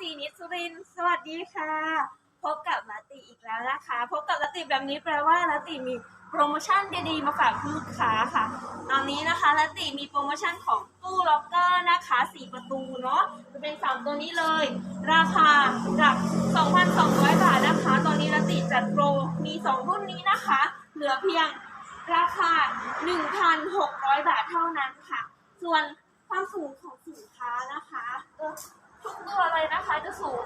สีนิสุรินทร์สวัสดีค่ะ พบกับลาติอีกแล้วนะคะ พบกับลาติแบบนี้แปลว่าลาติมีโปรโมชั่นดีๆมาฝากลูกค้าค่ะ ตอนนี้นะคะลาติมีโปรโมชั่นของตู้ล็อกเกอร์นะคะสี่ประตูเนาะจะเป็นสามตัวนี้เลย ราคาจาก 2,200 บาทนะคะ ตอนนี้ลาติจัดโปรมีสองรุ่นนี้นะคะ เหลือเพียงราคา 1,600 บาทเท่านั้นค่ะ ส่วนความสูงของสินค้านะคะ นะคะจะสูง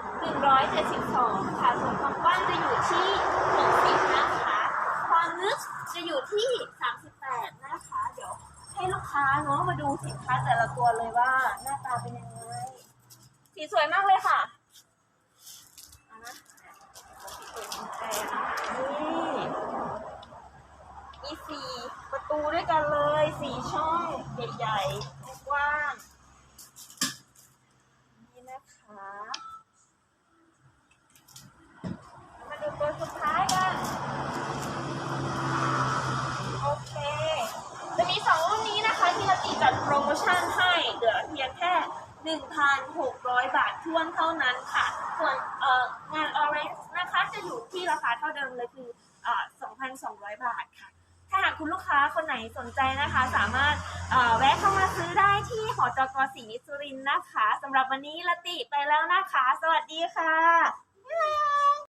172 ค่ะ ส่วนความกว้างจะอยู่ที่ 60 นะคะ ความลึกจะอยู่ที่ 38 นะคะ เดี๋ยวให้ลูกค้าเนาะมาดูสินค้าแต่ละตัวเลยว่าหน้าตาเป็นยังไง สีสวยมากเลยค่ะนี่มีสี่ประตูด้วยกันเลย สี่ช่องใหญ่ๆกว้าง นะคะมาดูตัวสุดท้ายกัน โอเค จะมีสองรุ่นนี้นะคะที่เราตีจัดโปรโมชั่นให้เหลือเพียงแค่ 1,600 บาททวนเท่านั้นค่ะ ส่วนเอ่องาน Orange นะคะจะอยู่ที่ราคาเท่าเดิมเลยคือเอ่อ2,200 บาทค่ะ ถ้าหากคุณลูกค้าคนไหนสนใจนะคะ สามารถเอ่อแวะเข้ามาซื้อได้ ที่หอจกศรีสุรินทร์นะคะสำหรับวันนี้ละติไปแล้วนะคะ สวัสดีค่ะ